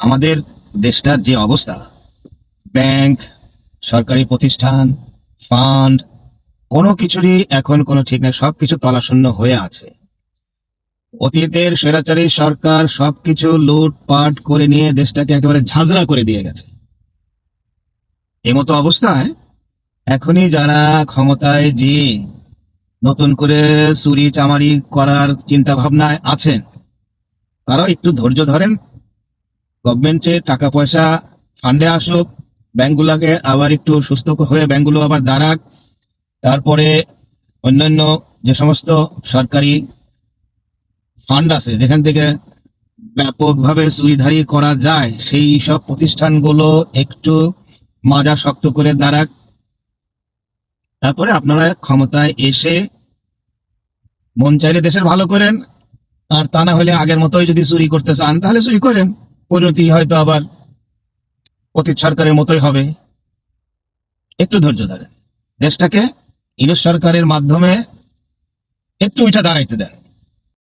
আমাদের দেশটার যে অবস্থা, ব্যাংক, সরকারি প্রতিষ্ঠান, ফান্ড, কোনো কিছুরই এখন কোনো ঠিক নেই, সবকিছু তলাশূন্য হয়ে আছে। অতীতের স্বৈরাচারী সরকার সবকিছু লুটপাট করে নিয়ে দেশটাকে একেবারে ঝাঁঝরা করে দিয়ে গেছে। এমতো অবস্থায় এখনই যারা ক্ষমতায় যে নতুন করে চুরি চামারি করার চিন্তা ভাবনায় আছেন, তারাও একটু ধৈর্য ধরেন গভর্নমেন্টে টাকা পয়সা ফান্ডে আসুক, ব্যাংকগুলোকে আবার একটু সুস্থ হয়ে ব্যাংকগুলো আবার দাঁড়াক। তারপরে অন্যান্য যে সমস্ত সরকারি ফান্ড আছে, যেখান থেকে ব্যাপকভাবে চুরিধারি করা যায়, সেই সব প্রতিষ্ঠানগুলো একটু মাজা শক্ত করে দাঁড়াক। তারপরে আপনারা ক্ষমতায় এসে মন চাইলে দেশের ভালো করেন, আর তা না হলে আগের মতোই যদি চুরি করতে চান, তাহলে চুরি করেন। পরিণতি হয়তো আবার অতীত সরকারের মতোই হবে। একটু ধৈর্য ধরেন। দেশটাকে ইংরেজ সরকারের মাধ্যমে একটু উঠে দাঁড়াইতে দেন।